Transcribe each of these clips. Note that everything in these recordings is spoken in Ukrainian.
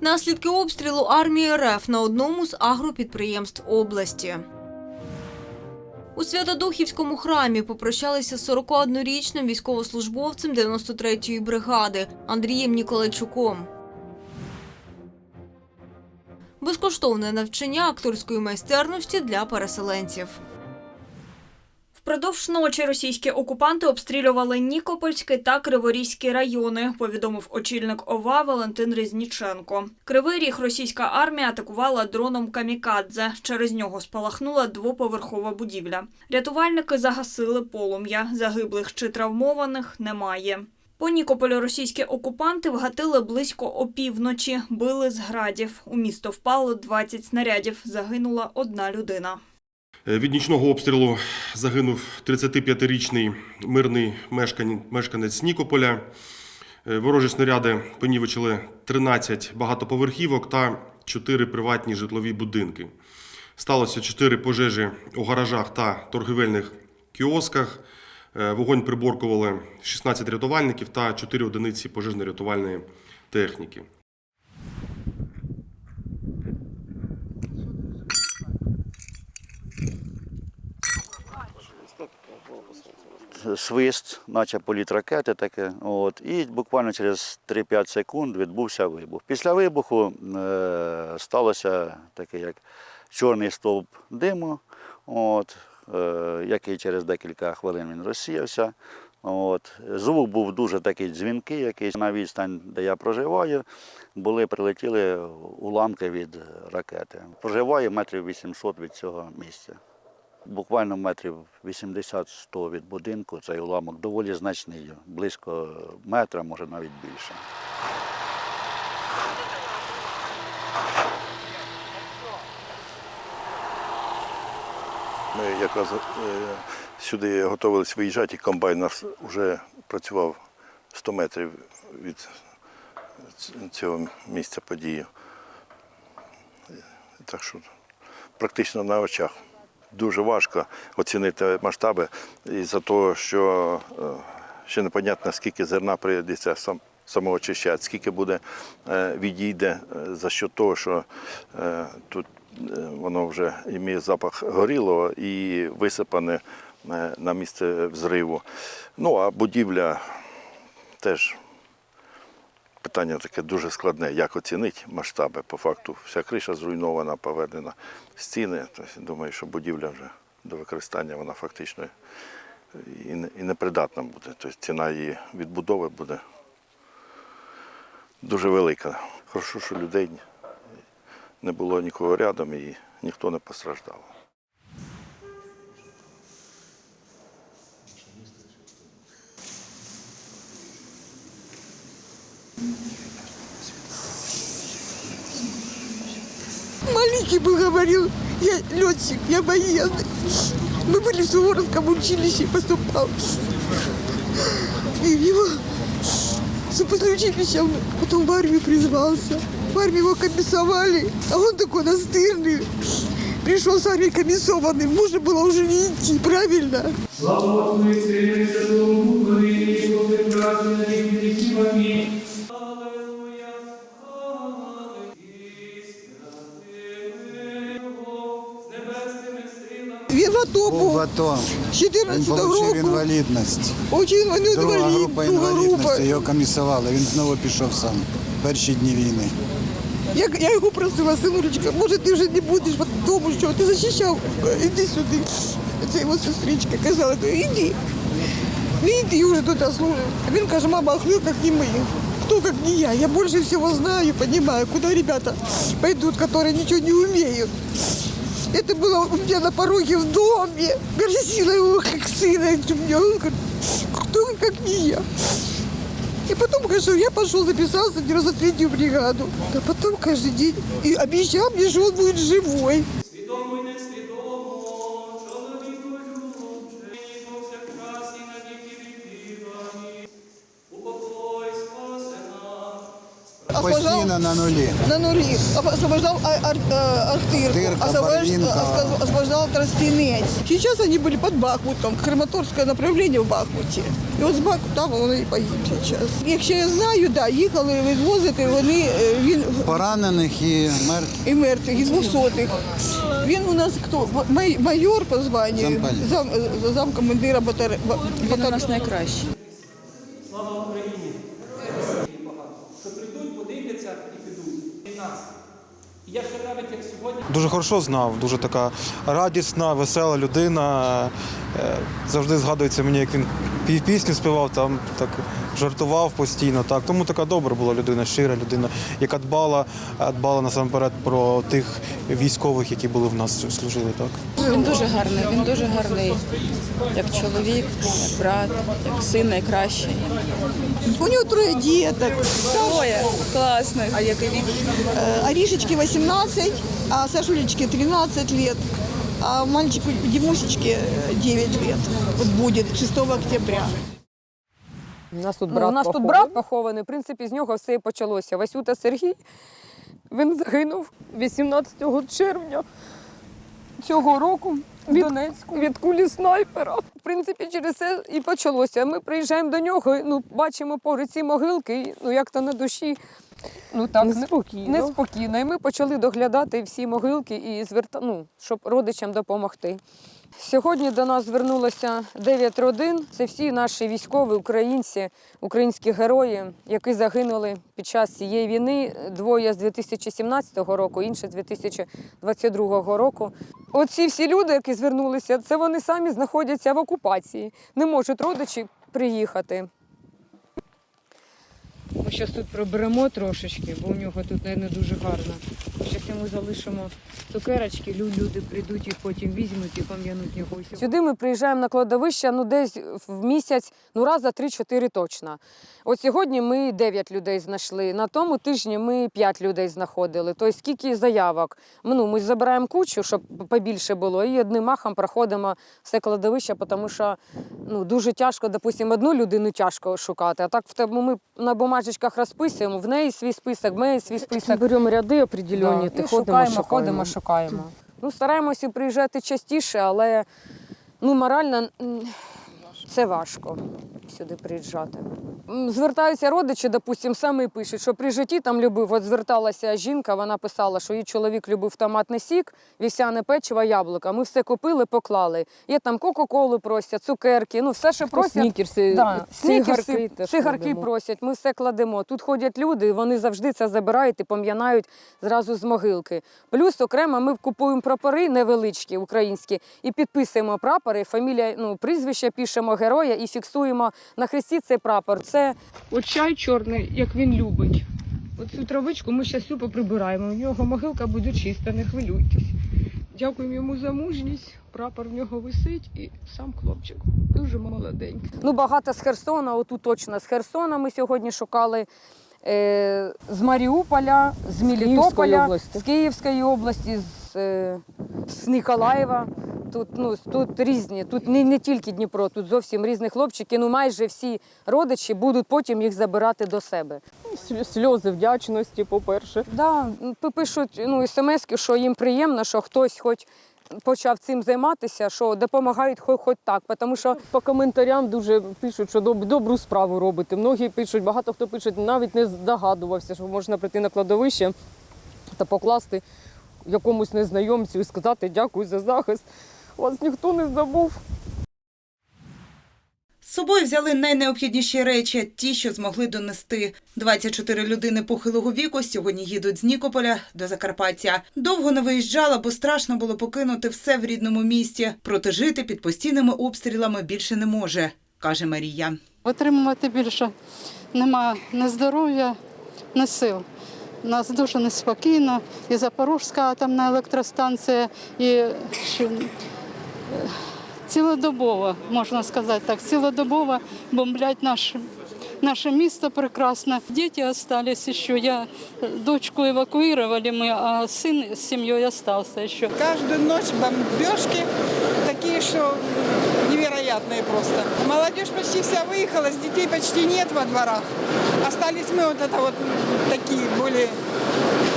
Наслідки обстрілу армії РФ на одному з агропідприємств області. У Святодухівському храмі попрощалися з 41-річним військовослужбовцем 93-ї бригади Андрієм Ніколайчуком. Безкоштовне навчання акторської майстерності для переселенців. Впродовж ночі російські окупанти обстрілювали Нікопольський та Криворізький райони, повідомив очільник ОВА Валентин Резніченко. Кривий ріг російська армія атакувала дроном камікадзе. Через нього спалахнула двоповерхова будівля. Рятувальники загасили полум'я. Загиблих чи травмованих немає. По Нікополю російські окупанти вгатили близько опівночі, били з градів. У місто впало 20 снарядів. Загинула одна людина. Е, Від нічного обстрілу загинув 35-річний мирний мешканець Нікополя. Е, Ворожі снаряди понівечили 13 багатоповерхівок та 4 приватні житлові будинки. Сталося 4 пожежі у гаражах та торгівельних кіосках. Е, Вогонь приборкували 16 рятувальників та 4 одиниці пожежно-рятувальної техніки. Свист, наче політ ракети таке. От, і буквально через 3-5 секунд відбувся вибух. Після вибуху е, сталося таке, як чорний стовп диму, от, е, який через декілька хвилин він розсіявся. От. Звук був дуже такий дзвінкий, якийсь на відстань, де я проживаю, були прилетіли уламки від ракети. Проживаю метрів 800 від цього місця. Буквально метрів 80-100 від будинку цей уламок доволі значний, близько метра, може навіть більше. Ми якраз е, сюди готувалися виїжджати, і комбайн наш вже працював 100 метрів від цього місця події. Так що практично на очах. Дуже важко оцінити масштаби із-за того, що е, ще непонятно, скільки зерна прийдеться сам, самоочищати, скільки буде е, відійде е, за що того, що тут воно вже має запах горілого і висипане на місце взриву. Ну а будівля теж питання таке дуже складне, як оцінити масштаби. По факту вся криша зруйнована, поведена стіни. Тобто, думаю, що будівля вже до використання вона фактично і непридатна буде. Тобто ціна її відбудови буде дуже велика. Хорошо, що людей не було нікого рядом і ніхто не постраждав. Маленький бы говорил, я летчик, я военный. Мы были в Суворовском училище, поступал. И его все после училища он потом в армию призвался. В армию его комиссовали, а он такой настырный. Пришел с армии комиссованным, можно было уже не идти, правильно? Слава Отцу і Сину і Святому Духові, і Богу прекрасні на в АТО Був був, в АТО. з Він 14 отримав року. інвалідність. Очень він Друга інвалід, група друга група. інвалідності, його комісували. Він знову пішов сам. Перші дні війни. Я, я його просила, синулечка, може ти вже не будеш в тому, що ти захищав, іди сюди. Це його сестричка казала, ну іди. Ну іди вже туди служив. А він каже, мама, а хто як не ми? Хто як не я? Я більше всього знаю, понимаю, куда ребята пойдут, которые ничего не умеют. Это было у меня на пороге в доме. Просила его как сына. У меня он говорит, кто как не я. И потом, конечно, я пошел, записался в 93-ю бригаду. А потом каждый день и обещал мне, что он будет живой. освобождав постійно на нулі. на нулі, освобождав Ар- Ар- э, Ахтырку, Ахтырка, освобож- Барвинка. освоб- освобождал Тростенец. Сейчас они были под Бахмутом, Краматорское направление в Бахмуті. І от з Бахмута там вони і погиб зараз. Якщо я знаю, да, їхали відвозити, вони, е, він Поранених і мертвих. і мертвих, і двохсотих. Він у нас хто? Май- Майор по званню, Замполіт. зам, е, замкомандира батареї. Він у нас найкращий. подивляться і підуть. І нас. Я ще навіть як сьогодні. Дуже хорошо знав, дуже така радісна, весела людина. Е, Завжди згадується мені, як він пісню співав, там так жартував постійно. Так. Тому така добра була людина, щира людина, яка дбала, е, дбала насамперед про тих військових, які були в нас служили. Так. Він дуже гарний, він дуже гарний, як чоловік, як брат, як син найкращий. У нього троє діток. Двоє, класний. А який він? Э, Аришечке 18, а Сашулечке 13 лет, а мальчику Димусечке э, 9 лет. Вот будет 6 октября. У нас тут Ну, брат у нас тут похований. брат похований. В принципі, з нього все і почалося. Васюта Сергій він загинув 18 червня цього року від, від кулі снайпера. В принципі, через це і почалося. Ми приїжджаємо до нього, ну, бачимо поруч ці могилки, і, ну як то на душі. Ну так, Неспокійно. неспокійно. І ми почали доглядати всі могилки і зверта... ну, щоб родичам допомогти. Сьогодні до нас звернулося 9 родин. Це всі наші військові, українці, українські герої, які загинули під час цієї війни. Двоє з 2017 року, інше з 2022 року. Оці всі люди, які звернулися, це вони самі знаходяться в окупації, не можуть родичі приїхати. Ми зараз тут приберемо трошечки, бо у нього тут не, дуже гарно. Зараз йому залишимо цукерочки, люди прийдуть і потім візьмуть і пам'януть його. Сюди ми приїжджаємо на кладовище ну, десь в місяць, ну раз за 3-4 точно. От сьогодні ми 9 людей знайшли, на тому тижні ми 5 людей знаходили. Тобто скільки заявок. Ми, Ну, ми забираємо кучу, щоб побільше було, і одним махом проходимо все кладовище, тому що ну, дуже тяжко, допустимо, одну людину тяжко шукати. А так в тебе ми на бумажечках розписуємо, в неї свій список, в неї свій список. Беремо ряди определені, Да, ти і ходимо, шукаємо, шукаємо. ходимо, шукаємо. Ну, стараємося приїжджати частіше, але ну, морально це важко сюди приїжджати. Звертаються родичі, допустим, самі пишуть, що при житті там любив. От зверталася жінка, вона писала, що її чоловік любив томатний сік, вівсяне печиво, яблука. Ми все купили, поклали. Є там кока-колу просять, цукерки, ну все, що просять. Снікерси, Да, цигарки цигарки, просять, ми все кладемо. Тут ходять люди, вони завжди це забирають і пом'янають зразу з могилки. Плюс окремо ми купуємо прапори невеличкі, українські, і підписуємо прапори, фамілія, ну, прізвище пишемо героя і фіксуємо на хресті цей прапор. Це от чай чорний, як він любить. Оцю травичку ми зараз всю поприбираємо. У нього могилка буде чиста, не хвилюйтесь. Дякуємо йому за мужність. Прапор в нього висить і сам хлопчик дуже молоденький. Ну, багато з Херсона, отут точно з Херсона ми сьогодні шукали. Е, з Маріуполя, з Київської області. з Київської області, з, з Ніколаєва. Тут, ну, тут різні, тут не, не тільки Дніпро, тут зовсім різні хлопчики. Ну майже всі родичі будуть потім їх забирати до себе. Сльози вдячності, по-перше. Да, пишуть ну, смс, що їм приємно, що хтось хоч почав цим займатися, що допомагають хоч, хоч так. Тому що По коментарям дуже пишуть, що доб- добру справу робите. Многі пишуть, багато хто пишуть, навіть не здогадувався, що можна прийти на кладовище та покласти якомусь незнайомцю і сказати дякую за захист. Вас ніхто не забув. З собою взяли найнеобхідніші речі, ті, що змогли донести. 24 людини похилого віку сьогодні їдуть з Нікополя до Закарпаття. Довго не виїжджала, бо страшно було покинути все в рідному місті. Проте жити під постійними обстрілами більше не може, каже Марія. Отримувати більше нема ні здоров'я, ні сил. У нас дуже неспокійно. І Запорізька атомна електростанція, і що, цілодобово, можна сказати так, цілодобово бомблять наш, наше місто прекрасне. Діти залишилися ще. Я дочку евакуювали ми, а син з сім'єю залишився. Каждую ночь бомбежки что невероятно невероятные просто. Молодежь почти вся выехала, с детей почти нет во дворах. Остались мы вот это вот такие более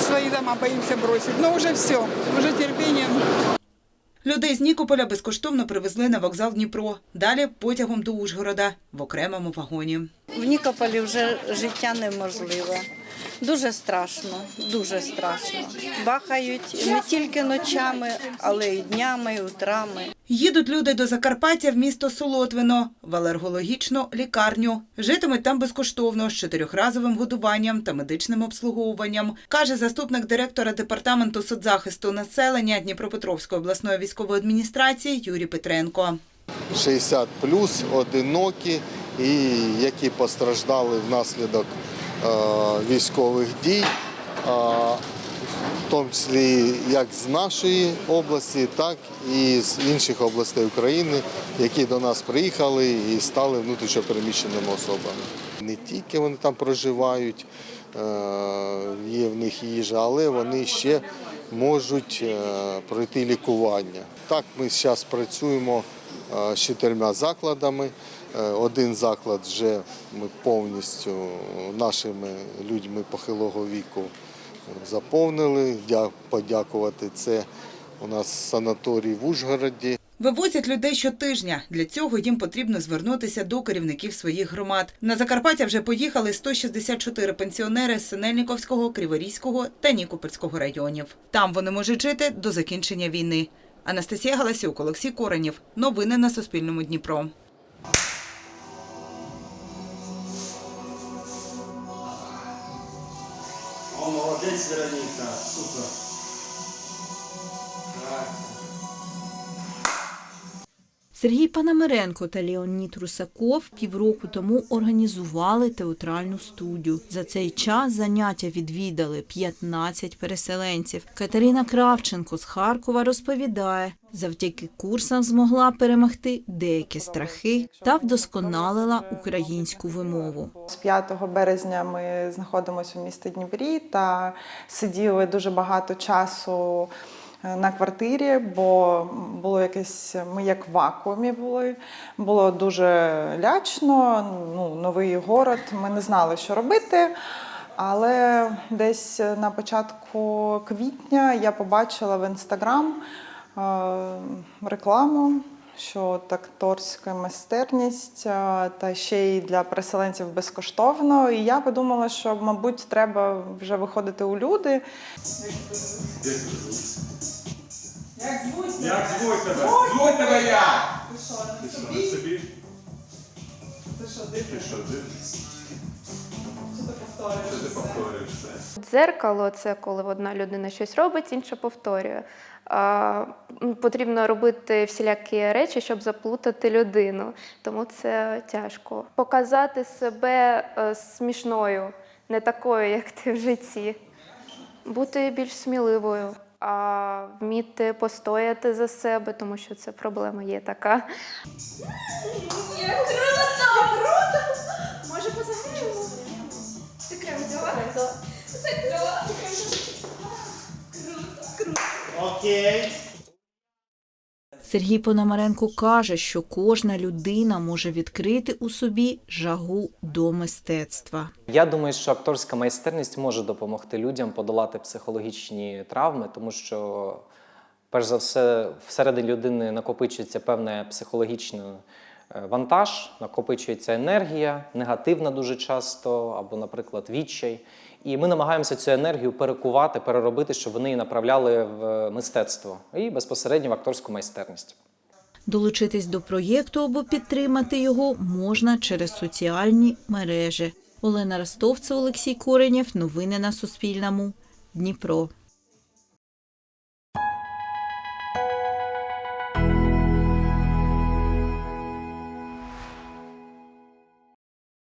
свои дома боимся бросить. Но уже все, уже терпение Людей з Нікополя безкоштовно привезли на вокзал Дніпро. Далі потягом до Ужгорода в окремому вагоні. В Нікополі вже життя неможливе. Дуже страшно, дуже страшно. Бахають не тільки ночами, але й днями, і утрами. Їдуть люди до Закарпаття в місто Солотвино, в алергологічну лікарню. Житимуть там безкоштовно з чотирьохразовим годуванням та медичним обслуговуванням, каже заступник директора департаменту соцзахисту населення Дніпропетровської обласної військової адміністрації Юрій Петренко. 60 плюс, одинокі і які постраждали внаслідок е, військових дій, в тому числі як з нашої області, так і з інших областей України, які до нас приїхали і стали внутрішньопереміщеними особами. Не тільки вони там проживають, е, є в них їжа, але вони ще можуть е, пройти лікування. Так, ми зараз працюємо е, з чотирма закладами. Один заклад вже ми повністю нашими людьми похилого віку заповнили. Дя- Подякувати це у нас санаторій в Ужгороді. Вивозять людей щотижня. Для цього їм потрібно звернутися до керівників своїх громад. На Закарпаття вже поїхали 164 пенсіонери з Синельниковського, Криворізького та Нікопольського районів. Там вони можуть жити до закінчення війни. Анастасія Галасюк, Олексій Коренєв. Новини на Суспільному Дніпро. Молодець, Вероніка, супер. Сергій Панамиренко та Леонід Русаков півроку тому організували театральну студію. За цей час заняття відвідали 15 переселенців. Катерина Кравченко з Харкова розповідає, завдяки курсам змогла перемогти деякі страхи та вдосконалила українську вимову. З 5 березня ми знаходимося у місті Дніпрі та сиділи дуже багато часу на квартирі, бо було якесь, ми як в вакуумі були. Було дуже лячно, ну, новий город, ми не знали, що робити. Але десь на початку квітня я побачила в інстаграм е, рекламу, що от акторська майстерність е, та ще й для переселенців безкоштовно. І я подумала, що, мабуть, треба вже виходити у люди. Як звуть Як звуть тебе? Звуть тебе як? Ти що, на Ти що, собі? на собі? Ти що, Ти дивишся? що, дивишся? Що ти повторюєш? Що ти все? повторюєш все? Дзеркало це коли одна людина щось робить, інша повторює. А, м, потрібно робити всілякі речі, щоб заплутати людину, тому це тяжко. Показати себе е, смішною, не такою, як ти в житті. Бути більш сміливою, а вміти постояти за себе, тому що це проблема є така. Як круто! Круто! Може позаграємо? Ти крем взяла? Так взяла. Круто, круто. Окей. Сергій Пономаренко каже, що кожна людина може відкрити у собі жагу до мистецтва. Я думаю, що акторська майстерність може допомогти людям подолати психологічні травми, тому що, перш за все, всередині людини накопичується певний психологічний е, вантаж, накопичується енергія, негативна дуже часто, або, наприклад, відчай. І ми намагаємося цю енергію перекувати, переробити, щоб вони її направляли в мистецтво і безпосередньо в акторську майстерність. Долучитись до проєкту або підтримати його можна через соціальні мережі. Олена Ростовцев, Олексій Коренєв. Новини на Суспільному. Дніпро.